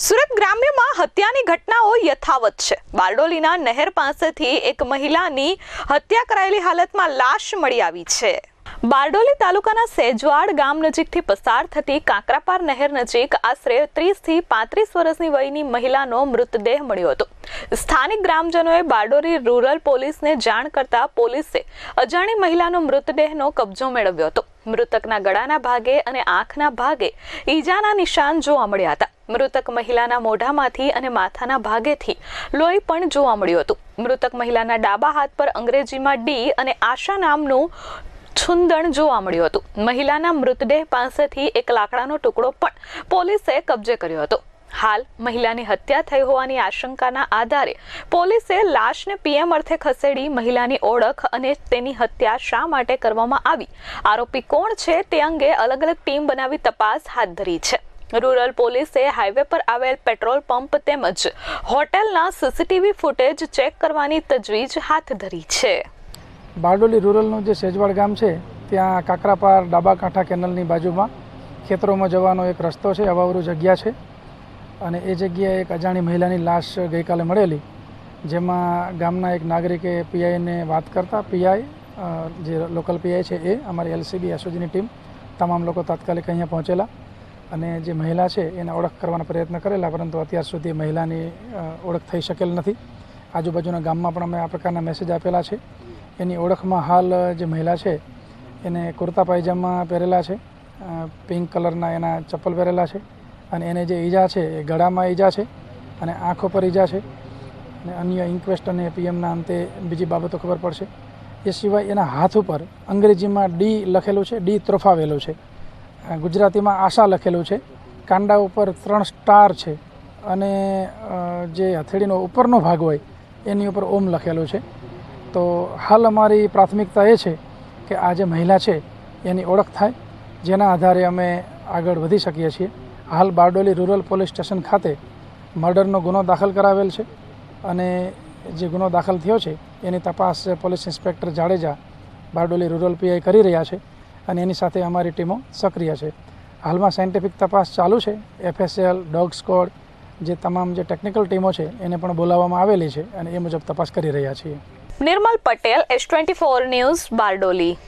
સુરત ગ્રામ્યમાં હત્યાની ઘટનાઓ યથાવત છે. બારડોલીના નહેર પાસેથી એક મહિલાની હત્યા કરાયેલી હાલતમાં લાશ મળી આવી છે. બારડોલી તાલુકાના સેજવાડ ગામ નજીકથી પસાર થતી કાંકરાપાર નહેર નજીક આશરે ત્રીસથી પાંત્રીસ વર્ષની વયની મહિલાનો મૃતદેહ મળ્યો હતો. સ્થાનિક ગ્રામજનોએ બારડોલી રૂરલ પોલીસને જાણ કરતા પોલીસે અજાણી મહિલાનો મૃતદેહનો કબજો મેળવ્યો હતો. મૃતકના ગળાના ભાગે અને આંખના ભાગે ઈજાના નિશાન જોવા મળ્યા હતા. મૃતક મહિલાના મોઢામાંથી અને માથાના ભાગેથી લોહી પણ જોવા મળ્યું હતું. મૃતક મહિલાના ડાબા હાથ પર અંગ્રેજીમાં ડી અને આશા નામનું છુંદણ જોવા મળ્યું હતું. મહિલાના મૃતદેહ પાસેથી એક લાકડાનો ટુકડો પણ પોલીસે કબજે કર્યો હતો. હાલ મહિલાની હત્યા થઈ હોવાની આશંકાના આધારે પોલીસે લાશને પીએમ અર્થે ખસેડી મહિલાની ઓળખ અને તેની હત્યા શા માટે કરવામાં આવી? આરોપી કોણ છે તે અંગે અલગ અલગ ટીમ બનાવી તપાસ હાથ ધરી છે. રૂરલ પોલીસે હાઈવે પર આવેલ પેટ્રોલ પંપ તેમજ હોટેલના સીસીટીવી ફૂટેજ ચેક કરવાની તજવીજ હાથ ધરી છે. બારડોલી રૂરલનું જે સેજવાડ ગામ છે, ત્યાં કાકરાપાર ડાબા કાંઠા કેનલની બાજુમાં ખેતરોમાં જવાનો એક રસ્તો છે, અવાવરું જગ્યા છે. અને એ જગ્યાએ એક અજાણી મહિલાની લાશ ગઈકાલે મળેલી, જેમાં ગામના એક નાગરિકે પીઆઈને વાત કરતા પીઆઈ જે લોકલ પીઆઈ છે એ, અમારી એલસીબી, એસઓજીની ટીમ, તમામ લોકો તાત્કાલિક અહીંયા પહોંચેલા અને જે મહિલા છે એને ઓળખ કરવાનો પ્રયત્ન કરેલા, પરંતુ અત્યાર સુધી મહિલાની ઓળખ થઈ શકેલ નથી. આજુબાજુના ગામમાં પણ અમે આ પ્રકારના મેસેજ આપેલા છે. એની ઓળખમાં હાલ જે મહિલા છે, એને કુર્તા પાયજામા પહેરેલા છે પિંક કલરના એના ચપ્પલ પહેરેલા છે અને એને જે ઈજા છે એ ગળામાં ઈજા છે અને આંખો પર ઈજા છે અને અન્ય ઇન્ક્વેસ્ટ અને પીએમના અંતે બીજી બાબતો ખબર પડશે. એ સિવાય એના હાથ ઉપર અંગ્રેજીમાં ડી લખેલું છે, ડી ત્રોફાવેલું છે. ગુજરાતીમાં આશા લખેલું છે, કાંડા ઉપર ત્રણ સ્ટાર છે અને જે હથેળીનો ઉપરનો ભાગ હોય એની ઉપર ઓમ લખેલું છે. તો હાલ અમારી પ્રાથમિકતા એ છે કે આ જે મહિલા છે, એની ઓળખ થાય, જેના આધારે અમે આગળ વધી શકીએ છીએ. હાલ બારડોલી રૂરલ પોલીસ સ્ટેશન ખાતે મર્ડરનો ગુનો દાખલ કરાવેલ છે અને જે ગુનો દાખલ થયો છે, એની તપાસ police inspector Jadeja Bardoli rural PI કરી રહ્યા છે અને એની સાથે અમારી ટીમો સક્રિય છે. હાલમાં સાયન્ટિફિક તપાસ ચાલુ છે. એફએસએલ, ડોગ સ્કોડ, જે તમામ જે ટેકનિકલ ટીમો છે, એને પણ બોલાવવામાં આવેલી છે અને એ મુજબ તપાસ કરી રહ્યા છીએ. Nirmal Patel S twenty four news Bardoli.